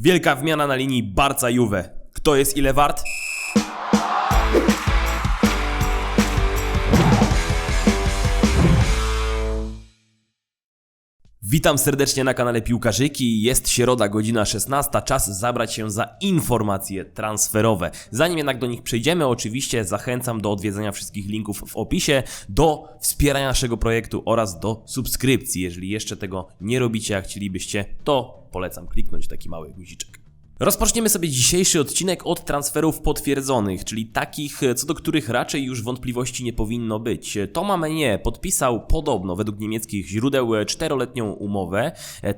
Wielka wymiana na linii Barca Juve. Kto jest ile wart? Witam serdecznie na kanale Piłkarzyki. Jest środa, godzina 16. Czas zabrać się za informacje transferowe. Zanim jednak do nich przejdziemy, oczywiście zachęcam do odwiedzenia wszystkich linków w opisie, do wspierania naszego projektu oraz do subskrypcji. Jeżeli jeszcze tego nie robicie, jak chcielibyście, to polecam kliknąć taki mały guziczek. Rozpoczniemy sobie dzisiejszy odcinek od transferów potwierdzonych, czyli takich, co do których raczej już wątpliwości nie powinno być. Thomas Meunier podpisał podobno, według niemieckich źródeł, czteroletnią umowę.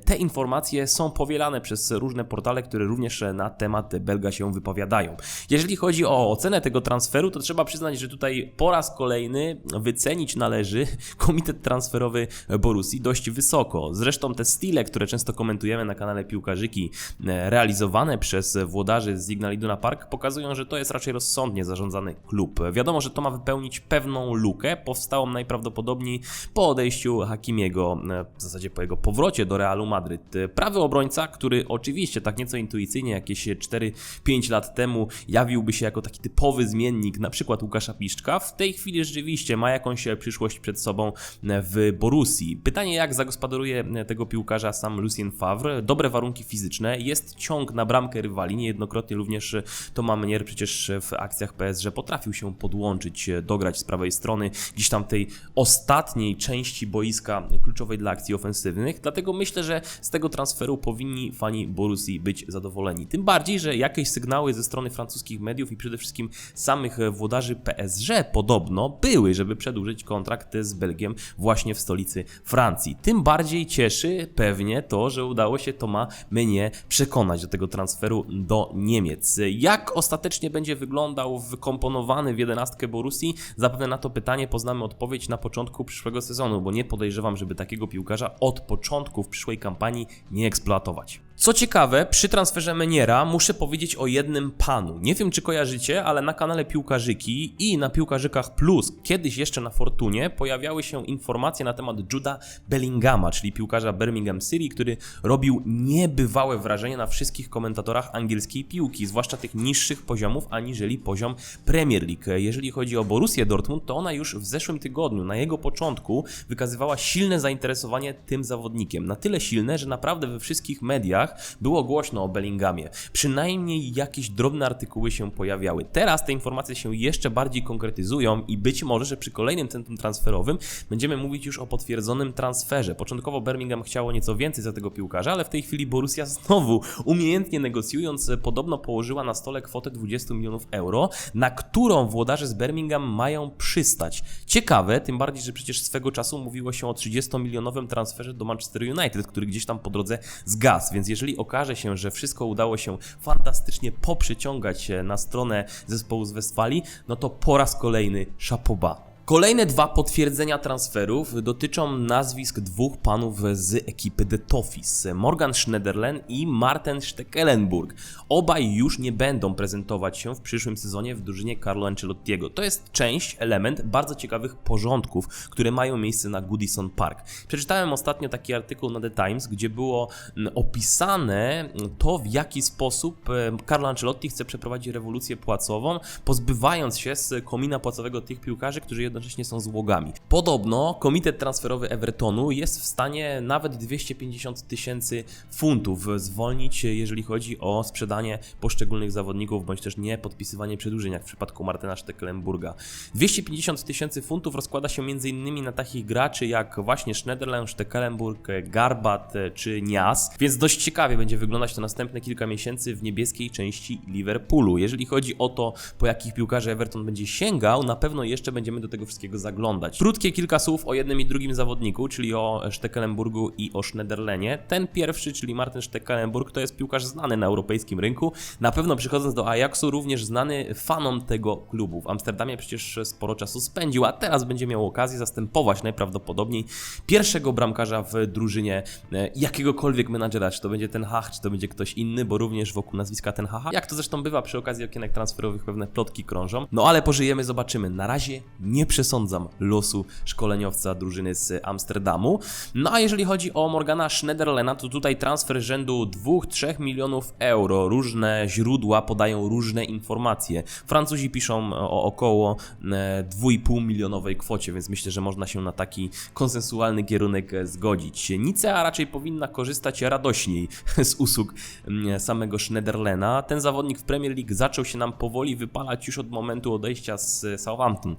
Te informacje są powielane przez różne portale, które również na temat Belga się wypowiadają. Jeżeli chodzi o ocenę tego transferu, to trzeba przyznać, że tutaj po raz kolejny wycenić należy komitet transferowy Borussii dość wysoko. Zresztą te stile, które często komentujemy na kanale Piłkarzyki, realizowane przez włodarzy z Signal Iduna Park pokazują, że to jest raczej rozsądnie zarządzany klub. Wiadomo, że to ma wypełnić pewną lukę, powstałą najprawdopodobniej po odejściu Hakimiego, w zasadzie po jego powrocie do Realu Madryt. Prawy obrońca, który oczywiście tak nieco intuicyjnie jakieś 4-5 lat temu jawiłby się jako taki typowy zmiennik, na przykład Łukasza Piszczka, w tej chwili rzeczywiście ma jakąś przyszłość przed sobą w Borussii. Pytanie, jak zagospodaruje tego piłkarza sam Lucien Favre. Dobre warunki fizyczne, jest ciąg na bramkę bramkę rywali. Niejednokrotnie również Thomas Meunier przecież w akcjach PSG potrafił się podłączyć, dograć z prawej strony, gdzieś tam tej ostatniej części boiska kluczowej dla akcji ofensywnych. Dlatego myślę, że z tego transferu powinni fani Borussii być zadowoleni. Tym bardziej, że jakieś sygnały ze strony francuskich mediów i przede wszystkim samych włodarzy PSG podobno były, żeby przedłużyć kontrakt z Belgiem właśnie w stolicy Francji. Tym bardziej cieszy pewnie to, że udało się Thomas Meunier przekonać do tego transferu transferu do Niemiec. Jak ostatecznie będzie wyglądał wykomponowany w jedenastkę Borussii? Zapewne na to pytanie poznamy odpowiedź na początku przyszłego sezonu, bo nie podejrzewam, żeby takiego piłkarza od początku w przyszłej kampanii nie eksploatować. Co ciekawe, przy transferze Meniera muszę powiedzieć o jednym panu. Nie wiem, czy kojarzycie, ale na kanale Piłkarzyki i na Piłkarzykach Plus, kiedyś jeszcze na Fortunie, pojawiały się informacje na temat Juda Bellingama, czyli piłkarza Birmingham City, który robił niebywałe wrażenie na wszystkich komentatorach angielskiej piłki, zwłaszcza tych niższych poziomów, aniżeli poziom Premier League. Jeżeli chodzi o Borussię Dortmund, to ona już w zeszłym tygodniu, na jego początku, wykazywała silne zainteresowanie tym zawodnikiem. Na tyle silne, że naprawdę we wszystkich mediach było głośno o Bellinghamie. Przynajmniej jakieś drobne artykuły się pojawiały. Teraz te informacje się jeszcze bardziej konkretyzują i być może, że przy kolejnym centrum transferowym będziemy mówić już o potwierdzonym transferze. Początkowo Birmingham chciało nieco więcej za tego piłkarza, ale w tej chwili Borussia znowu umiejętnie negocjując podobno położyła na stole kwotę 20 milionów euro, na którą włodarze z Birmingham mają przystać. Ciekawe, tym bardziej, że przecież swego czasu mówiło się o 30-milionowym transferze do Manchester United, który gdzieś tam po drodze zgasł, więc jeżeli okaże się, że wszystko udało się fantastycznie poprzyciągać na stronę zespołu z Westfalii, no to po raz kolejny szapoba. Kolejne dwa potwierdzenia transferów dotyczą nazwisk dwóch panów z ekipy The Toffees, Morgan Schneiderlen i Martin Steckelenburg. Obaj już nie będą prezentować się w przyszłym sezonie w drużynie Carlo Ancelottiego. To jest część, element bardzo ciekawych porządków, które mają miejsce na Goodison Park. Przeczytałem ostatnio taki artykuł na The Times, gdzie było mm, opisane to, w jaki sposób e, Carlo Ancelotti chce przeprowadzić rewolucję płacową, pozbywając się z komina płacowego tych piłkarzy, którzy jednocześnie jednocześnie są złogami. Podobno komitet transferowy Evertonu jest w stanie nawet 250 tysięcy funtów zwolnić, jeżeli chodzi o sprzedanie poszczególnych zawodników, bądź też nie podpisywanie przedłużeń, jak w przypadku Martyna Stecklenburga. 250 tysięcy funtów rozkłada się m.in. na takich graczy jak właśnie Schneiderlin, Stecklenburg, Garbat czy Nias, więc dość ciekawie będzie wyglądać to następne kilka miesięcy w niebieskiej części Liverpoolu. Jeżeli chodzi o to, po jakich piłkarzy Everton będzie sięgał, na pewno jeszcze będziemy do tego wszystkiego zaglądać. Krótkie kilka słów o jednym i drugim zawodniku, czyli o Stekelenburgu i o Schneiderlenie. Ten pierwszy, czyli Martin Stekelenburg, to jest piłkarz znany na europejskim rynku. Na pewno przychodząc do Ajaxu również znany fanom tego klubu. W Amsterdamie przecież sporo czasu spędził, a teraz będzie miał okazję zastępować najprawdopodobniej pierwszego bramkarza w drużynie e, jakiegokolwiek menadżera, czy to będzie ten Hach, czy to będzie ktoś inny, bo również wokół nazwiska ten Haha, jak to zresztą bywa przy okazji okienek transferowych pewne plotki krążą. No ale pożyjemy, zobaczymy. Na razie nie przesądzam losu szkoleniowca drużyny z Amsterdamu. No a jeżeli chodzi o Morgana Schneiderlena, to tutaj transfer rzędu 2-3 milionów euro. Różne źródła podają różne informacje. Francuzi piszą o około e, 2,5 milionowej kwocie, więc myślę, że można się na taki konsensualny kierunek e, zgodzić. Nicea raczej powinna korzystać radośniej z usług samego Schneiderlena. Ten zawodnik w Premier League zaczął się nam powoli wypalać już od momentu odejścia z Southampton.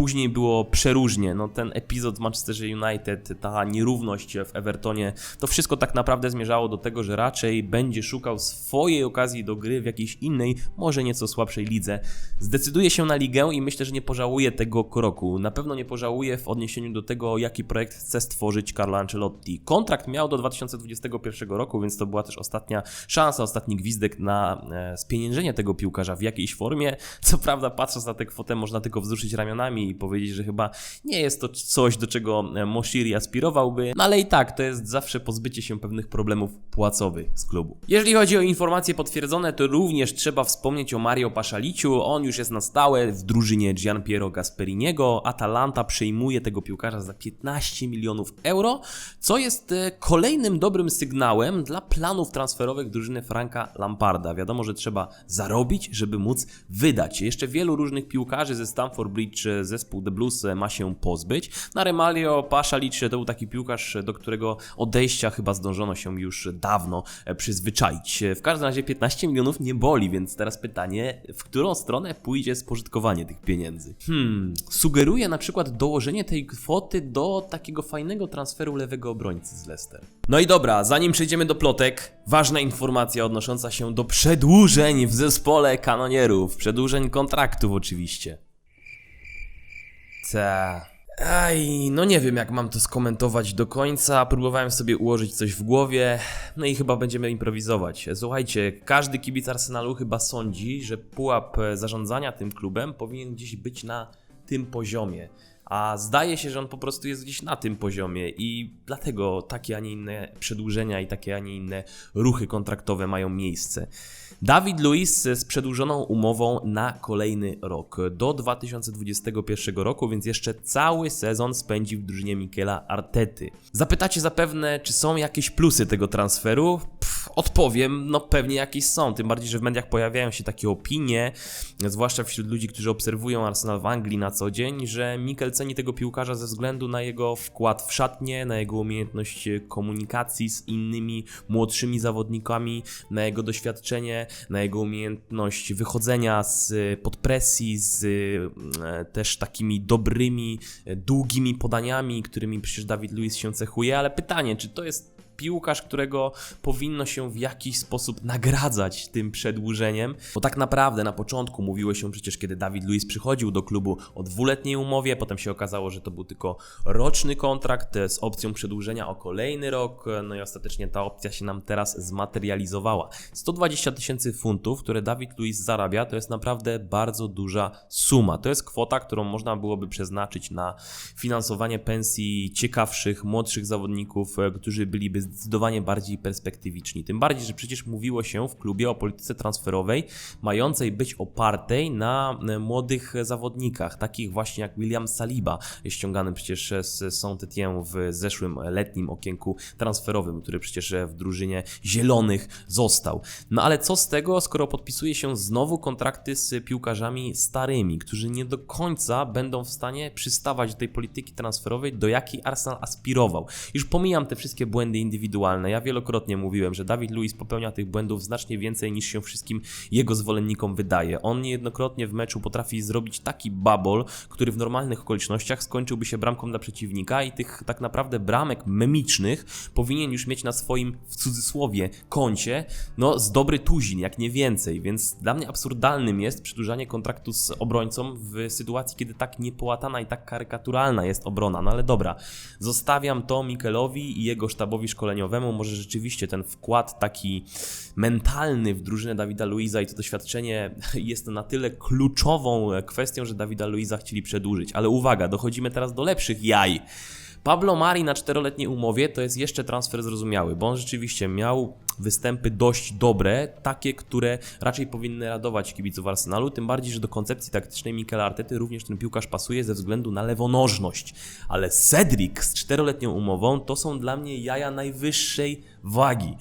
Później było przeróżnie. No, ten epizod w Manchesterze United, ta nierówność w Evertonie, to wszystko tak naprawdę zmierzało do tego, że raczej będzie szukał swojej okazji do gry w jakiejś innej, może nieco słabszej lidze. Zdecyduje się na ligę i myślę, że nie pożałuje tego kroku. Na pewno nie pożałuje w odniesieniu do tego, jaki projekt chce stworzyć Carlo Ancelotti. Kontrakt miał do 2021 roku, więc to była też ostatnia szansa, ostatni gwizdek na e, spieniężenie tego piłkarza w jakiejś formie. Co prawda, patrząc na tę kwotę, można tylko wzruszyć ramionami i powiedzieć, że chyba nie jest to coś, do czego Moshiri aspirowałby, no ale i tak, to jest zawsze pozbycie się pewnych problemów płacowych z klubu. Jeżeli chodzi o informacje potwierdzone, to również trzeba wspomnieć o Mario Pashaliciu. On już jest na stałe w drużynie Gianpiero Gasperiniego. Atalanta przejmuje tego piłkarza za 15 milionów euro, co jest e, kolejnym dobrym sygnałem dla planów transferowych drużyny Franka Lamparda. Wiadomo, że trzeba zarobić, żeby móc wydać. Jeszcze wielu różnych piłkarzy ze Stamford Bridge e, zespół The Blues e, ma się pozbyć. Na Remario Paszalicz to był taki piłkarz, do którego odejścia chyba zdążono się już dawno e, przyzwyczaić. W każdym razie 15 milionów nie boli, więc teraz pytanie, w którą stronę pójdzie spożytkowanie tych pieniędzy? Hmm, sugeruję na przykład dołożenie tej kwoty do takiego fajnego transferu lewego obrońcy z Leicester. No i dobra, zanim przejdziemy do plotek, ważna informacja odnosząca się do przedłużeń w zespole kanonierów, przedłużeń kontraktów oczywiście. Ta. Aj, no nie wiem jak mam to skomentować do końca. Próbowałem sobie ułożyć coś w głowie, no i chyba będziemy improwizować. Słuchajcie, każdy kibic Arsenalu chyba sądzi, że pułap zarządzania tym klubem powinien gdzieś być na tym poziomie. A zdaje się, że on po prostu jest gdzieś na tym poziomie i dlatego takie, a nie inne przedłużenia i takie, a nie inne ruchy kontraktowe mają miejsce. Dawid Luiz z przedłużoną umową na kolejny rok do 2021 roku, więc jeszcze cały sezon spędzi w drużynie Mikela Artety. Zapytacie zapewne, czy są jakieś plusy tego transferu? Odpowiem, no pewnie jakieś są, tym bardziej, że w mediach pojawiają się takie opinie, zwłaszcza wśród ludzi, którzy obserwują Arsenal w Anglii na co dzień, że Mikel ceni tego piłkarza ze względu na jego wkład w szatnie, na jego umiejętność komunikacji z innymi młodszymi zawodnikami, na jego doświadczenie, na jego umiejętność wychodzenia z pod presji, z e, też takimi dobrymi, e, długimi podaniami, którymi przecież Dawid Luiz się cechuje, ale pytanie, czy to jest piłkarz, którego powinno się w jakiś sposób nagradzać tym przedłużeniem, bo tak naprawdę na początku mówiło się przecież, kiedy Dawid Luiz przychodził do klubu o dwuletniej umowie, potem się okazało, że to był tylko roczny kontrakt z opcją przedłużenia o kolejny rok, no i ostatecznie ta opcja się nam teraz zmaterializowała. 120 tysięcy funtów, które Dawid Luiz zarabia, to jest naprawdę bardzo duża suma. To jest kwota, którą można byłoby przeznaczyć na finansowanie pensji ciekawszych, młodszych zawodników, którzy byliby zdecydowanie bardziej perspektywiczni. Tym bardziej, że przecież mówiło się w klubie o polityce transferowej, mającej być opartej na e, młodych zawodnikach, takich właśnie jak William Saliba, ściągany przecież z Saint-Étienne w zeszłym letnim okienku transferowym, który przecież w drużynie zielonych został. No ale co z tego, skoro podpisuje się znowu kontrakty z piłkarzami starymi, którzy nie do końca będą w stanie przystawać do tej polityki transferowej, do jakiej Arsenal aspirował. Już pomijam te wszystkie błędy indywidualne. Ja wielokrotnie mówiłem, że Dawid Luiz popełnia tych błędów znacznie więcej niż się wszystkim jego zwolennikom wydaje. On niejednokrotnie w meczu potrafi zrobić taki babol, który w normalnych okolicznościach skończyłby się bramką dla przeciwnika i tych tak naprawdę bramek memicznych powinien już mieć na swoim, w cudzysłowie, koncie, no z dobry tuzin, jak nie więcej, więc dla mnie absurdalnym jest przedłużanie kontraktu z obrońcą w sytuacji, kiedy tak niepołatana i tak karykaturalna jest obrona. No ale dobra, zostawiam to Mikelowi i jego sztabowi szkoleniowemu. Może rzeczywiście ten wkład taki mentalny w drużynę Dawida Luiza i to doświadczenie jest na tyle kluczową kwestią, że Dawida Luiza chcieli przedłużyć. Ale uwaga, dochodzimy teraz do lepszych jaj. Pablo Mari na czteroletniej umowie to jest jeszcze transfer zrozumiały, bo on rzeczywiście miał występy dość dobre, takie, które raczej powinny radować kibiców Arsenalu, tym bardziej, że do koncepcji taktycznej Mikela Artety również ten piłkarz pasuje ze względu na lewonożność. Ale Cedric z czteroletnią umową to są dla mnie jaja najwyższej wagi.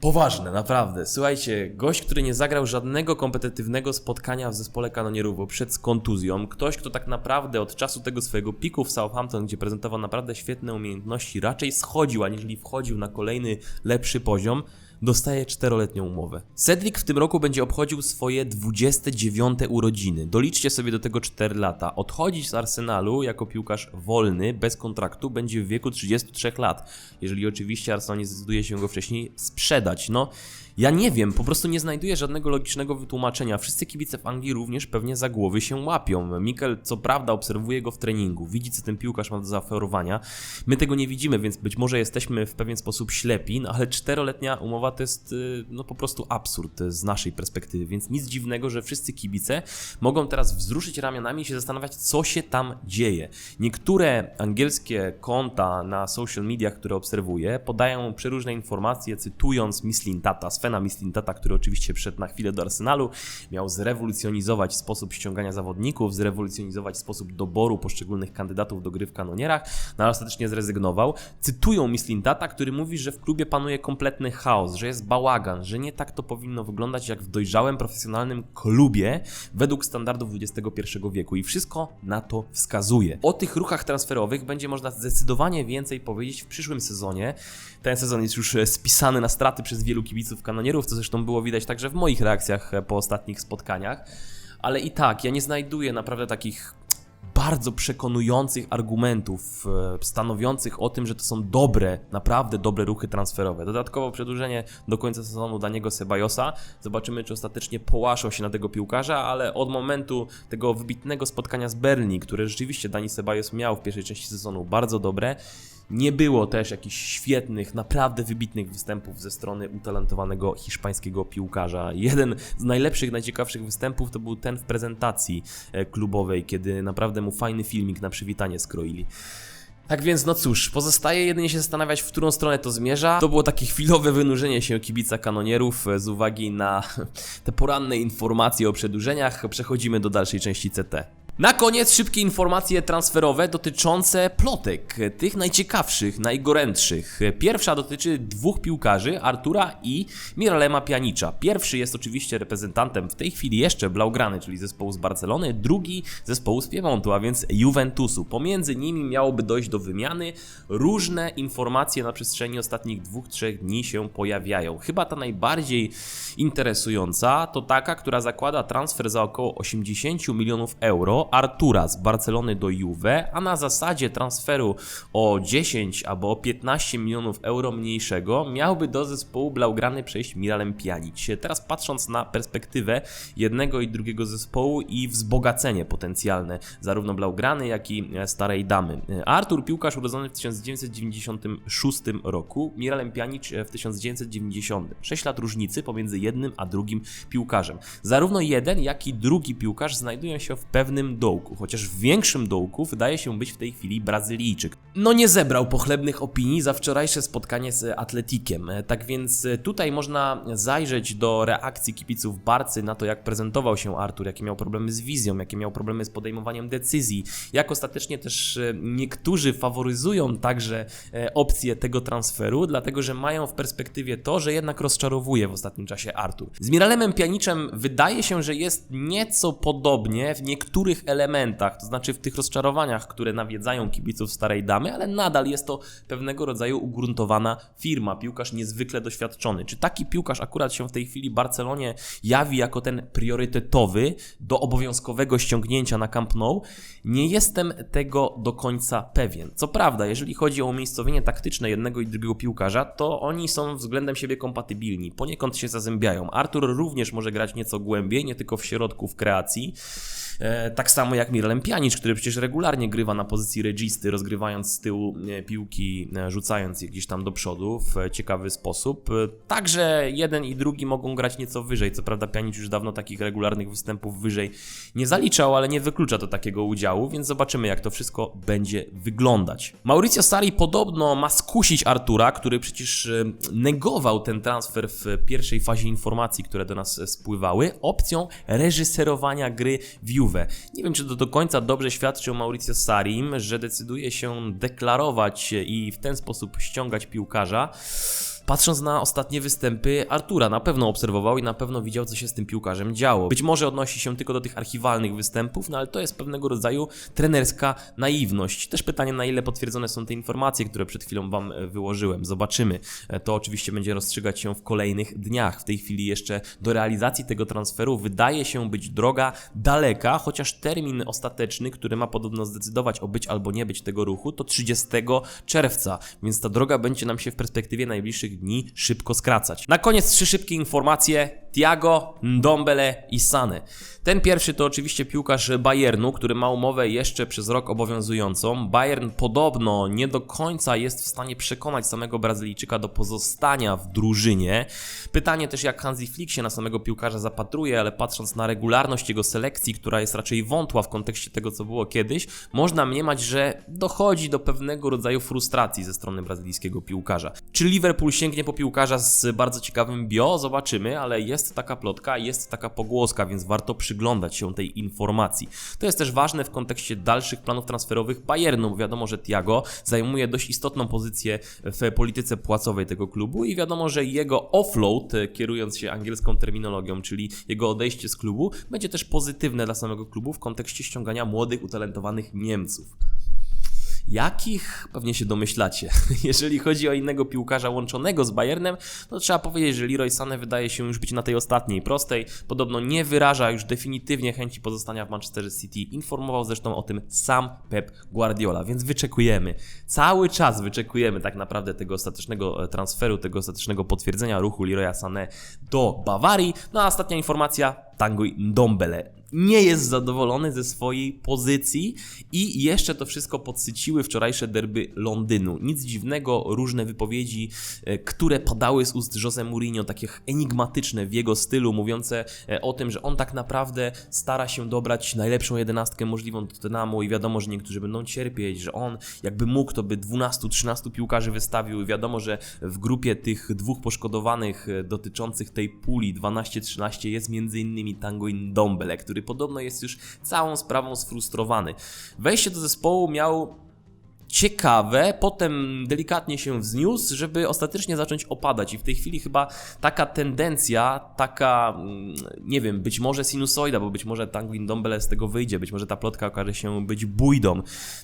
Poważne, naprawdę. Słuchajcie, gość, który nie zagrał żadnego kompetytywnego spotkania w zespole kanonierów, przed kontuzją, ktoś, kto tak naprawdę od czasu tego swojego piku w Southampton, gdzie prezentował naprawdę świetne umiejętności, raczej schodził, aniżeli wchodził na kolejny lepszy poziom, dostaje czteroletnią umowę. Cedric w tym roku będzie obchodził swoje 29 urodziny. Doliczcie sobie do tego 4 lata. Odchodzić z Arsenalu jako piłkarz wolny, bez kontraktu, będzie w wieku 33 lat. Jeżeli oczywiście Arsenal nie zdecyduje się go wcześniej sprzedać. No, ja nie wiem, po prostu nie znajduję żadnego logicznego wytłumaczenia. Wszyscy kibice w Anglii również pewnie za głowy się łapią. Mikel, co prawda, obserwuje go w treningu, widzi, co ten piłkarz ma do zaoferowania. My tego nie widzimy, więc być może jesteśmy w pewien sposób ślepi, no ale czteroletnia umowa to jest y, no, po prostu absurd z naszej perspektywy, więc nic dziwnego, że wszyscy kibice mogą teraz wzruszyć ramionami i się zastanawiać, co się tam dzieje. Niektóre angielskie konta na social mediach, które obserwuję, podają przeróżne informacje, cytując Mislintata, Svena Mislintata, który oczywiście przyszedł na chwilę do Arsenalu, miał zrewolucjonizować sposób ściągania zawodników, zrewolucjonizować sposób doboru poszczególnych kandydatów do gry w kanonierach, no ale ostatecznie zrezygnował. Cytują Mislintata, który mówi, że w klubie panuje kompletny chaos, że jest bałagan, że nie tak to powinno wyglądać jak w dojrzałym, profesjonalnym klubie według standardów XXI wieku i wszystko na to wskazuje. O tych ruchach transferowych będzie można zdecydowanie więcej powiedzieć w przyszłym sezonie. Ten sezon jest już spisany na straty przez wielu kibiców kanonierów, co zresztą było widać także w moich reakcjach po ostatnich spotkaniach. Ale i tak, ja nie znajduję naprawdę takich bardzo przekonujących argumentów e, stanowiących o tym, że to są dobre, naprawdę dobre ruchy transferowe. Dodatkowo przedłużenie do końca sezonu Daniego Sebajosa. Zobaczymy, czy ostatecznie połaszą się na tego piłkarza, ale od momentu tego wybitnego spotkania z Berlin, które rzeczywiście Dani Sebajos miał w pierwszej części sezonu bardzo dobre, nie było też jakichś świetnych, naprawdę wybitnych występów ze strony utalentowanego hiszpańskiego piłkarza. Jeden z najlepszych, najciekawszych występów to był ten w prezentacji e, klubowej, kiedy naprawdę mu fajny filmik na przywitanie skroili. Tak więc, no cóż, pozostaje jedynie się zastanawiać, w którą stronę to zmierza. To było takie chwilowe wynurzenie się kibica kanonierów e, z uwagi na te poranne informacje o przedłużeniach. Przechodzimy do dalszej części CT. Na koniec szybkie informacje transferowe dotyczące plotek, tych najciekawszych, najgorętszych. Pierwsza dotyczy dwóch piłkarzy, Artura i Miralema Pjanicza. Pierwszy jest oczywiście reprezentantem w tej chwili jeszcze Blaugrany, czyli zespołu z Barcelony, drugi zespołu z Piemontu, a więc Juventusu. Pomiędzy nimi miałoby dojść do wymiany. Różne informacje na przestrzeni ostatnich dwóch, trzech dni się pojawiają. Chyba ta najbardziej interesująca to taka, która zakłada transfer za około 80 milionów euro Artura z Barcelony do Juve, a na zasadzie transferu o 10 albo o 15 milionów euro mniejszego miałby do zespołu Blaugrany przejść Miralem Pjanic. Teraz patrząc na perspektywę jednego i drugiego zespołu i wzbogacenie potencjalne zarówno Blaugrany, jak i Starej Damy. Artur piłkarz urodzony w 1996 roku, Miralem Pjanic w 1990. 6 lat różnicy pomiędzy jednym a drugim piłkarzem. Zarówno jeden, jak i drugi piłkarz znajdują się w pewnym dołku, chociaż w większym dołku wydaje się być w tej chwili Brazylijczyk. No nie zebrał pochlebnych opinii za wczorajsze spotkanie z Atletikiem, tak więc tutaj można zajrzeć do reakcji kibiców Barcy na to, jak prezentował się Artur, jakie miał problemy z wizją, jakie miał problemy z podejmowaniem decyzji, jak ostatecznie też niektórzy faworyzują także e, opcję tego transferu, dlatego że mają w perspektywie to, że jednak rozczarowuje w ostatnim czasie Artur. Z Miralemem Pianiczem wydaje się, że jest nieco podobnie w niektórych elementach, to znaczy w tych rozczarowaniach, które nawiedzają kibiców Starej Damy, ale nadal jest to pewnego rodzaju ugruntowana firma, piłkarz niezwykle doświadczony. Czy taki piłkarz akurat się w tej chwili Barcelonie jawi jako ten priorytetowy do obowiązkowego ściągnięcia na Camp Nou? Nie jestem tego do końca pewien. Co prawda, jeżeli chodzi o umiejscowienie taktyczne jednego i drugiego piłkarza, to oni są względem siebie kompatybilni, poniekąd się zazębiają. Artur również może grać nieco głębiej, nie tylko w środku, w kreacji. E, tak samo jak Miralem Pjanic, który przecież regularnie grywa na pozycji registy, rozgrywając z tyłu e, piłki, e, rzucając je gdzieś tam do przodu w ciekawy sposób. Także jeden i drugi mogą grać nieco wyżej. Co prawda Pjanic już dawno takich regularnych występów wyżej nie zaliczał, ale nie wyklucza to takiego udziału, więc zobaczymy jak to wszystko będzie wyglądać. Mauricio Sarri podobno ma skusić Artura, który przecież negował ten transfer w pierwszej fazie informacji, które do nas spływały, opcją reżyserowania gry w Juve. Nie wiem, czy to do końca dobrze świadczy o Mauricio Sarim, że decyduje się deklarować i w ten sposób ściągać piłkarza. Patrząc na ostatnie występy Artura, na pewno obserwował i na pewno widział, co się z tym piłkarzem działo. Być może odnosi się tylko do tych archiwalnych występów, no ale to jest pewnego rodzaju trenerska naiwność. Też pytanie, na ile potwierdzone są te informacje, które przed chwilą Wam e, wyłożyłem. Zobaczymy. E, To oczywiście będzie rozstrzygać się w kolejnych dniach. W tej chwili jeszcze do realizacji tego transferu wydaje się być droga daleka, chociaż termin ostateczny, który ma podobno zdecydować o być albo nie być tego ruchu, to 30 czerwca, więc ta droga będzie nam się w perspektywie najbliższych dni szybko skracać. Na koniec trzy szybkie informacje. Thiago, Ndombele i Sane. Ten pierwszy to oczywiście piłkarz Bayernu, który ma umowę jeszcze przez rok obowiązującą. Bayern podobno nie do końca jest w stanie przekonać samego Brazylijczyka do pozostania w drużynie. Pytanie też jak Hansi Flick się na samego piłkarza zapatruje, ale patrząc na regularność jego selekcji, która jest raczej wątła w kontekście tego, co było kiedyś, można mniemać, że dochodzi do pewnego rodzaju frustracji ze strony brazylijskiego piłkarza. Czy Liverpool sięgnie po piłkarza z bardzo ciekawym bio? Zobaczymy, ale jest taka plotka, jest taka pogłoska, więc warto przyglądać się tej informacji. To jest też ważne w kontekście dalszych planów transferowych Bayernu, bo wiadomo, że Thiago zajmuje dość istotną pozycję w polityce płacowej tego klubu i wiadomo, że jego offload, e, kierując się angielską terminologią, czyli jego odejście z klubu, będzie też pozytywne dla samego klubu w kontekście ściągania młodych, utalentowanych Niemców. Jakich? Pewnie się domyślacie. Jeżeli chodzi o innego piłkarza łączonego z Bayernem, to trzeba powiedzieć, że Leroy Sané wydaje się już być na tej ostatniej prostej. Podobno nie wyraża już definitywnie chęci pozostania w Manchester City. Informował zresztą o tym sam Pep Guardiola, więc wyczekujemy. Cały czas wyczekujemy tak naprawdę tego ostatecznego e, transferu, tego ostatecznego potwierdzenia ruchu Leroya Sané do Bawarii. No a ostatnia informacja, Tanguy Ndombele nie jest zadowolony ze swojej pozycji i jeszcze to wszystko podsyciły wczorajsze derby Londynu. Nic dziwnego, różne wypowiedzi, e, które padały z ust Jose Mourinho, takie enigmatyczne w jego stylu, mówiące e, o tym, że on tak naprawdę stara się dobrać najlepszą jedenastkę możliwą do Tottenhamu i wiadomo, że niektórzy będą cierpieć, że on jakby mógł, to by 12-13 piłkarzy wystawił i wiadomo, że w grupie tych dwóch poszkodowanych e, dotyczących tej puli 12-13 jest m.in. Tango Ndombele, który podobno jest już całą sprawą sfrustrowany. Wejście do zespołu miał ciekawe, potem delikatnie się wzniósł, żeby ostatecznie zacząć opadać. I w tej chwili chyba taka tendencja, taka, mm, nie wiem, być może sinusoida, bo być może Tanguin Dombele z tego wyjdzie, być może ta plotka okaże się być bójdą.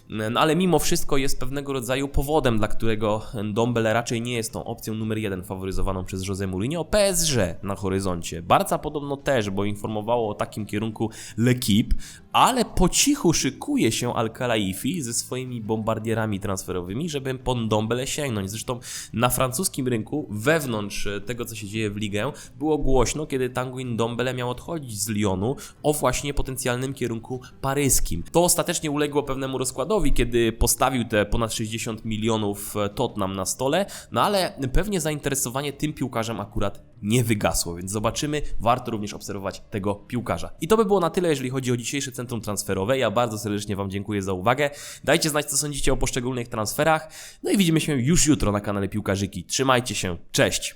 No ale mimo wszystko jest pewnego rodzaju powodem, dla którego Dombele raczej nie jest tą opcją numer jeden faworyzowaną przez Jose Mourinho. PSG na horyzoncie. Barca podobno też, bo informowało o takim kierunku L'Equipe, ale po cichu szykuje się Al-Khelaifi ze swoimi bombardierami transferowymi, żeby po Ndombele sięgnąć. Zresztą na francuskim rynku, wewnątrz e, tego, co się dzieje w ligę, było głośno, kiedy Tanguy Ndombele miał odchodzić z Lyonu o właśnie potencjalnym kierunku paryskim. To ostatecznie uległo pewnemu rozkładowi, kiedy postawił te ponad 60 milionów e, Tottenham na stole, no ale pewnie zainteresowanie tym piłkarzem akurat nie wygasło, więc zobaczymy, warto również obserwować tego piłkarza. I to by było na tyle, jeżeli chodzi o dzisiejsze centrum transferowe. Ja bardzo serdecznie Wam dziękuję za uwagę. Dajcie znać, co sądzicie o poszczególnych transferach. No i widzimy się już jutro na kanale Piłkarzyki. Trzymajcie się, cześć!